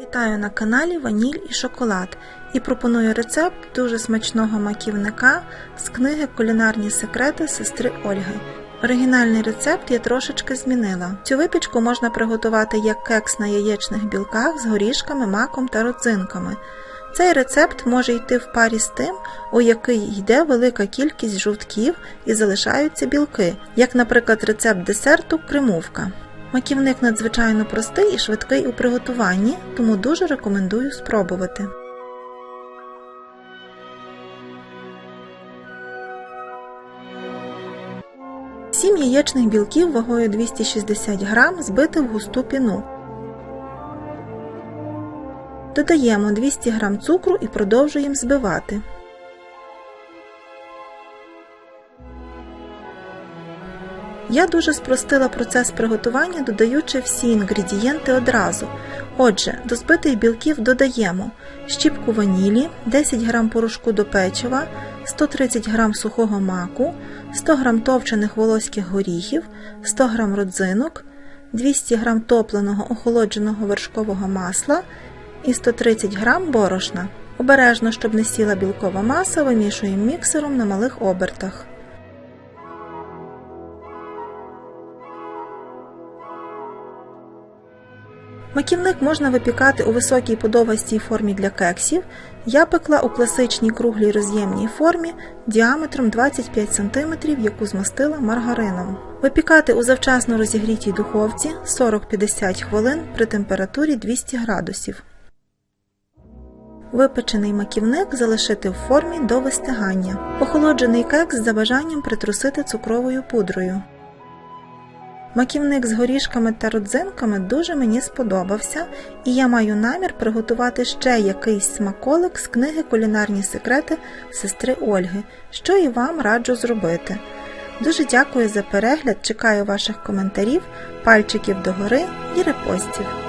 Вітаю на каналі Ваніль і Шоколад і пропоную рецепт дуже смачного маківника з книги Кулінарні секрети сестри Ольги. Оригінальний рецепт я трошечки змінила. Цю випічку можна приготувати як кекс на яєчних білках з горішками, маком та родзинками. Цей рецепт може йти в парі з тим, у який йде велика кількість жовтків і залишаються білки, як, наприклад, рецепт десерту кремувка. Маківник надзвичайно простий і швидкий у приготуванні, тому дуже рекомендую спробувати. Сім яєчних білків вагою 260 г збити в густу піну. Додаємо 200 г цукру і продовжуємо збивати. Я дуже спростила процес приготування, додаючи всі інгредієнти одразу. Отже, до збитих білків додаємо щіпку ванілі, 10 г порошку до печива, 130 г сухого маку, 100 г товчених волоських горіхів, 100 г родзинок, 200 г топленого охолодженого вершкового масла і 130 г борошна. Обережно, щоб не сіла білкова маса, вимішуємо міксером на малих обертах. Маківник можна випікати у високій подовгастій формі для кексів. Я пекла у класичній круглій роз'ємній формі діаметром 25 см, яку змастила маргарином. Випікати у завчасно розігрітій духовці 40-50 хвилин при температурі 200 градусів. Випечений маківник залишити в формі до вистигання. Охолоджений кекс за бажанням притрусити цукровою пудрою. Маківник з горішками та родзинками дуже мені сподобався, і я маю намір приготувати ще якийсь смаколик з книги Кулінарні секрети сестри Ольги, що і вам раджу зробити. Дуже дякую за перегляд, чекаю ваших коментарів, пальчиків догори і репостів.